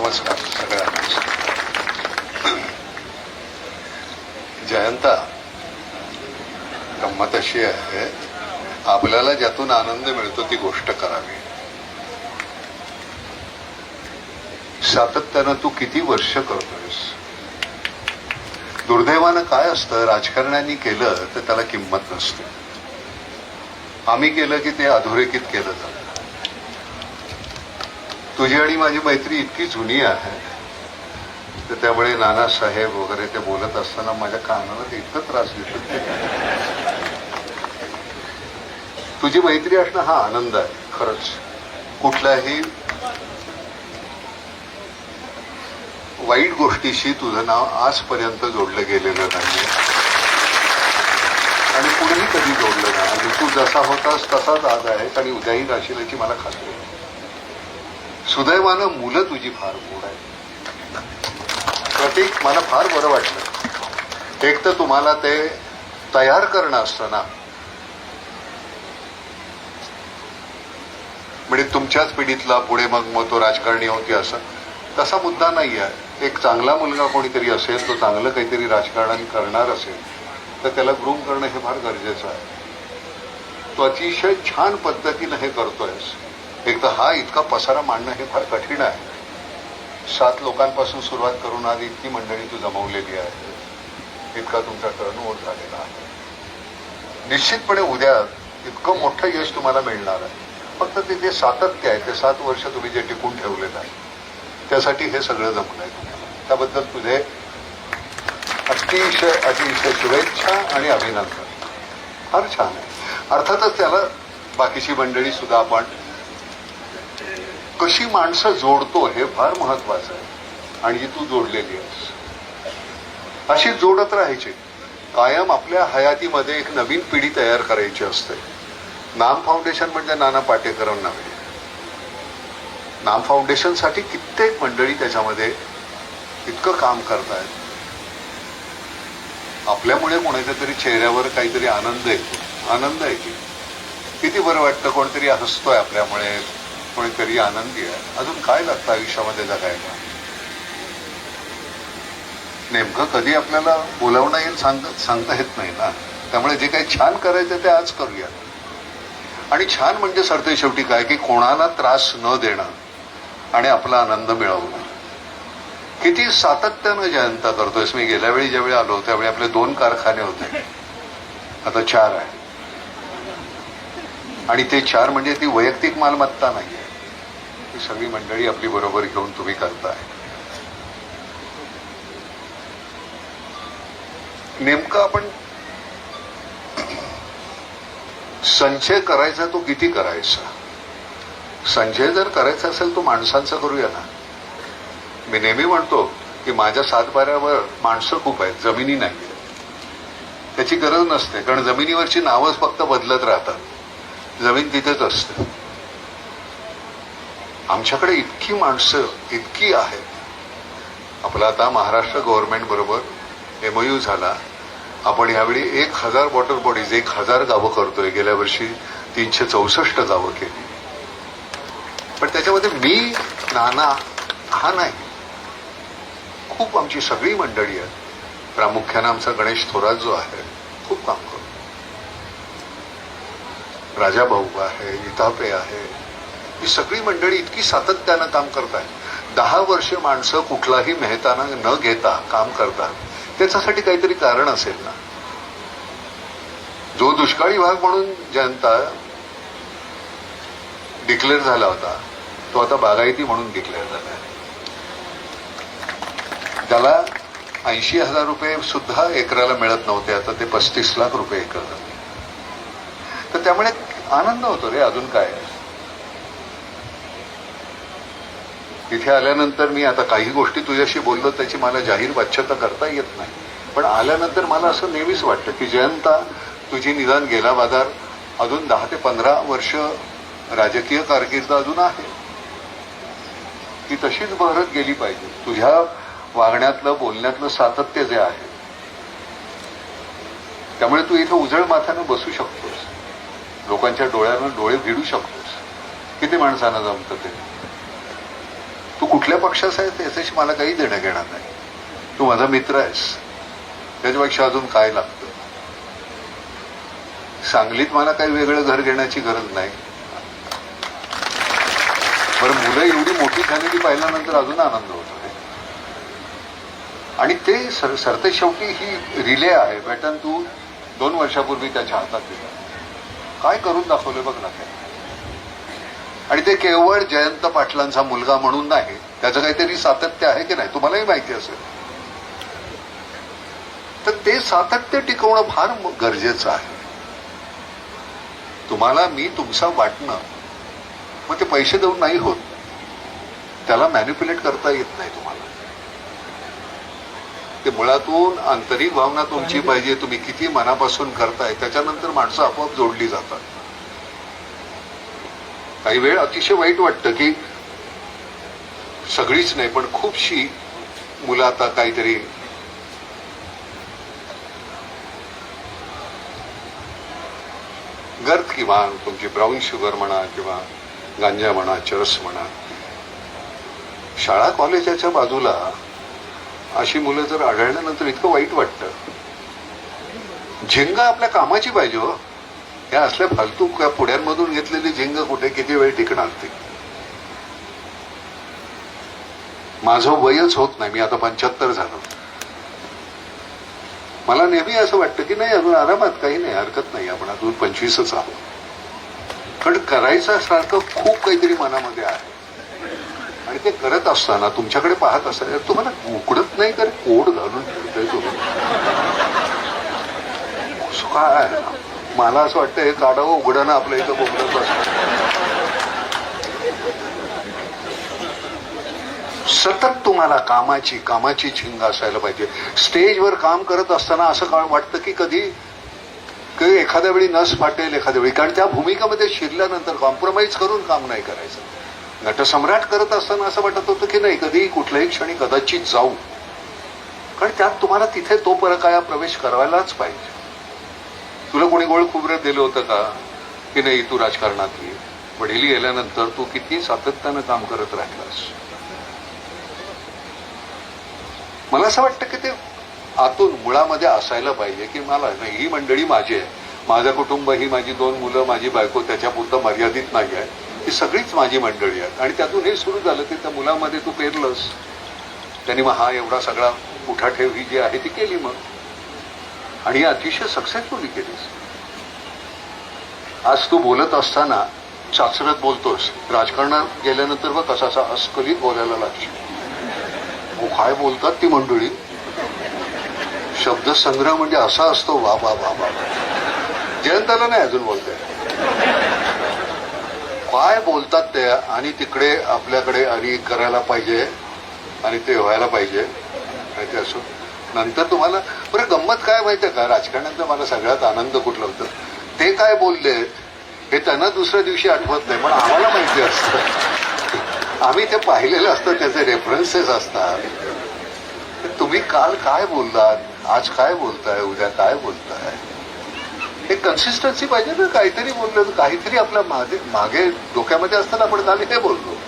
नमस्कार सगळ्यांना. जयंता गंमत अशी आहे आपल्याला ज्यातून आनंद मिळतो ती गोष्ट करावी. सातत्यानं तू किती वर्ष करतोयस? दुर्दैवानं काय असतं? राजकारण्यांनी केलं तर त्याला किंमत नसते. आम्ही केलं की ते अधोरेखित केलं जातं. तुझी आणि माझी मैत्री इतकी जुनी आहे. तर त्यामुळे नानासाहेब वगैरे ते बोलत असताना माझ्या कानाला ते इतकं त्रास देत. तुझी मैत्री असणं हा आनंद आहे खरंच. कुठल्याही वाईट गोष्टीशी तुझं नाव आजपर्यंत जोडलं गेलेलं नाही आणि पुढेही कधी जोडलं नाही. तू जसा होतास तसाच आज आहेस आणि उद्याही राशीलाची मला खात्री आहे. सुदैवानं मुलं तुझी फार गोड आहे प्रतीक मला फार बरं वाटलं. एक तर तुम्हाला ते तयार करणं असतं ना. म्हणजे तुमच्याच पिढीतला पुढे मग मग तो राजकारणी होती असं. तसा मुद्दा नाही आहे. एक चांगला मुलगा कोणीतरी असेल तो चांगलं काहीतरी राजकारण करणार असेल तर त्याला ग्रूम करणं हे फार गरजेचं आहे. तो अतिशय छान पद्धतीनं हे करतोयस. एक तर हा इतका पसारा मांडणं हे फार कठीण आहे. सात लोकांपासून सुरुवात करून आज इतकी मंडळी तू जमवलेली आहे. इतका तुमचा टर्नओव्हर झालेला आहे. निश्चितपणे उद्या इतकं मोठं यश तुम्हाला मिळणार आहे. फक्त ते जे सातत्य आहे ते सात वर्ष तुम्ही जे टिकून ठेवलेलं आहे त्यासाठी हे सगळं जमलं आहे तुम्हाला. त्याबद्दल तुझे अतिशय अतिशय शुभेच्छा आणि अभिनंदन. फार छान आहे. अर्थातच त्याला बाकीची मंडळी सुद्धा आपण कशी माणसं जोडतो हे फार महत्वाचं आहे. आणि ही तू जोडलेली आहेस. अशी जोडत राहायची. कायम आपल्या हयातीमध्ये एक नवीन पिढी तयार करायची असते. नाम फाउंडेशन म्हणजे नाना पाटेकरम नव्हे. नाम फाउंडेशनसाठी कित्येक मंडळी त्याच्यामध्ये इतकं काम करतायत. आपल्यामुळे कोणाच्या तरी चेहऱ्यावर काहीतरी आनंद येतो. आनंद आहे की किती बरं वाटतं कोणतरी हसतोय आपल्यामुळे. कोणीतरी आनंदी आहे. अजून काय लागतं आयुष्यामध्ये जगायला? नेमकं कधी आपल्याला बोलावणं येईल सांगता सांगता येत नाही ना. त्यामुळे जे काही छान करायचं ते आज करूया आणि छान म्हणजे सरते शेवटी काय? की कोणाला त्रास न देणं आणि आपला आनंद मिळवणं. किती सातत्यानं जयंता करतोयस. मी गेल्या वेळी ज्यावेळी आलो त्यावेळी आपले दोन कारखाने होते. आता चार आहे. आणि ते चार म्हणजे ती वैयक्तिक मालमत्ता नाही. आहे ती सगळी मंडळी आपली बरोबर घेऊन तुम्ही करताय. नेमकं आपण संचय करायचा तो किती करायचा? संचय जर करायचा असेल तो माणसांचा करूया ना. मी नेहमी म्हणतो की माझ्या सातबाऱ्यावर माणसं खूप आहेत जमिनी नाही त्याची गरज नसते कारण जमिनीवरची नावच फक्त बदलत राहतात. जमीन तिथेच असते. आमच्याकडे इतकी माणसं इतकी आहेत. आपला आता महाराष्ट्र गव्हर्नमेंट बरोबर एमओयू झाला. आपण यावेळी एक हजार वॉटर बॉडीज एक हजार गावं करतोय. गेल्या वर्षी तीनशे चौसष्ट गावं केली. पण त्याच्यामध्ये मी नाना हा नाही. खूप आमची सगळी मंडळी आहेत. प्रामुख्यानं आमचा गणेश थोरात जो आहे खूप काम राजाभाऊ राजा भाऊ आहे इतापे आहे. ही सगळी मंडळी इतकी सातत्यानं काम करतायत. दहा वर्ष माणसं कुठलाही मेहताना न घेता काम करतात. त्याच्यासाठी काहीतरी कारण असेल ना? जो दुष्काळी भाग म्हणून जनता डिक्लेअर झाला होता तो आता बागायती म्हणून डिक्लेअर झाला आहे. त्याला ऐंशी हजार रुपये सुद्धा एकराला मिळत नव्हते आता ते पस्तीस लाख रुपये एकर झाले तर त्यामुळे आनंद होतो रे अजून काय? तिथे आल्यानंतर मी आता काही गोष्टी तुझ्याशी बोललो त्याची मला जाहीर वाच्यता करता येत नाही. पण आल्यानंतर मला असं नेहमीच वाटतं की जयंता तुझी निदान गेला बाजार अजून दहा ते पंधरा वर्ष राजकीय कारकीर्द अजून आहे. ती तशीच बहरत गेली पाहिजे. तुझ्या वागण्यातलं बोलण्यातलं सातत्य जे आहे त्यामुळे तू इथं उजळ माथ्यानं बसू शकतोस. लोकांच्या डोळ्यानं डोळे भिडू शकतोस. किती माणसांना जमतं ते? तू कुठल्या पक्षाचा आहे त्याच्याशी मला काही देणं घेणार नाही. तू माझा मित्र आहेस. त्याच्यापेक्षा अजून काय लागतं? सांगलीत मला काही वेगळं घर घेण्याची गरज नाही. बरं मुलं एवढी मोठी झालेली पाहिल्यानंतर अजून आनंद होतो आणि ते सर सरते शेवटी ही रिले आहे. बॅटन तू दोन वर्षापूर्वी त्याच्या हातात दिला. काय करून दाखवलं बघ ना. आणि ते केवळ जयंत पाटलांचा मुलगा म्हणून नाही त्याचं काहीतरी सातत्य आहे की नाही तुम्हालाही माहिती असेल. तर ते सातत्य टिकवणं फार गरजेचं आहे. तुम्हाला मी तुमचा वाटणं मग ते पैसे देऊन नाही होत. त्याला मॅन्युप्युलेट करता येत नाही तुम्हाला. ते मुळातून आंतरिक भावना तुमची पाहिजे तुम्ही किती मनापासून करताय त्याच्यानंतर माणसं आपोआप जोडली जातात. काही वेळ अतिशय वाईट वाटतं की सगळीच नाही पण खूपशी मुलं आता काहीतरी गर्द किंवा तुमची ब्राऊन शुगर म्हणा किंवा गांजा म्हणा चरस म्हणा. शाळा कॉलेजाच्या बाजूला अशी मुलं जर आढळल्यानंतर इतकं वाईट वाटतं. झिंग आपल्या कामाची पाहिजे हो. या असल्या फालतू का पुढ्यांमधून घेतलेली झिंग कुठे किती वेळ टिकणार ती माझं वयच होत नाही. मी आता पंच्याहत्तर झालो. मला नेहमी असं वाटतं की नाही अजून आरामात काही नाही हरकत नाही. आपण अजून पंचवीसच आहोत. पण करायचं सारखं खूप काहीतरी मनामध्ये आहे. आणि ते करत असताना तुमच्याकडे पाहत असताना तुम्हाला उकडत नाही तर कोड घालून ठेवतोय तुम्ही काय? मला असं वाटतं हे काढावं हो, उघडणं आपल्या इथं बोलत सतत तुम्हाला कामाची कामाची झिंग असायला पाहिजे. स्टेजवर काम करत असताना असं का वाटतं की कधी एखाद्या वेळी नस फाटेल एखाद्या वेळी. कारण त्या भूमिकेमध्ये शिरल्यानंतर कॉम्प्रोमाइज करून काम नाही करायचं. नटसम्राट करत असताना असं वाटत होतं की नाही कधीही कुठल्याही क्षणी कदाचित जाऊ. कारण त्यात तुम्हाला तिथे तो परकाया प्रवेश करायलाच पाहिजे. तुला कोणी गोळ खोबरं दिलं होतं का? की नाही तू राजकारणात ये वडिली गेल्यानंतर तू किती सातत्यानं काम करत राहिलास? मला असं वाटतं की ते आतून मुळामध्ये असायला पाहिजे की मला नाही ही मंडळी माझी आहे. माझं कुटुंब ही माझी दोन मुलं माझी बायको त्याच्यापुरतं मर्यादित नाही आहे. ही सगळीच माझी मंडळी आहेत. आणि त्यातून हे सुरू झालं की त्या मुलामध्ये तू पेरलंस. त्यांनी मग हा एवढा सगळा उठाठेव ही जी आहे ती केली मग. आणि अतिशय सक्सेसफुली केलीस. आज तू बोलत असताना चाचरत बोलतोस. राजकारणात गेल्यानंतर बघ कसा असा अस्खलित बोलायला लागशील काय बोलतात ती मंडळी? शब्दसंग्रह म्हणजे असा असतो वा वा वा वा. जयंताला नाही अजून बोलताय. काय बोलतात ते आणि तिकडे आपल्याकडे आणि करायला पाहिजे आणि ते व्हायला पाहिजे. ते असो. नंतर तुम्हाला बरं गंमत काय माहितीये का? राजकारणाचा मला सगळ्यात आनंद कुठला होता? ते काय बोलले हे त्यांना दुसऱ्या दिवशी आठवत नाही पण आम्हाला माहिती असतं. आम्ही ते पाहिलेलं असतं त्याचे रेफरन्सेस असतात. तर तुम्ही काल काय बोललात? आज काय बोलताय? उद्या काय बोलताय? हे कन्सिस्टन्सी पाहिजे ना काहीतरी बोललं काहीतरी आपल्या मागे मागे डोक्यामध्ये असताना आपण काल हे बोललो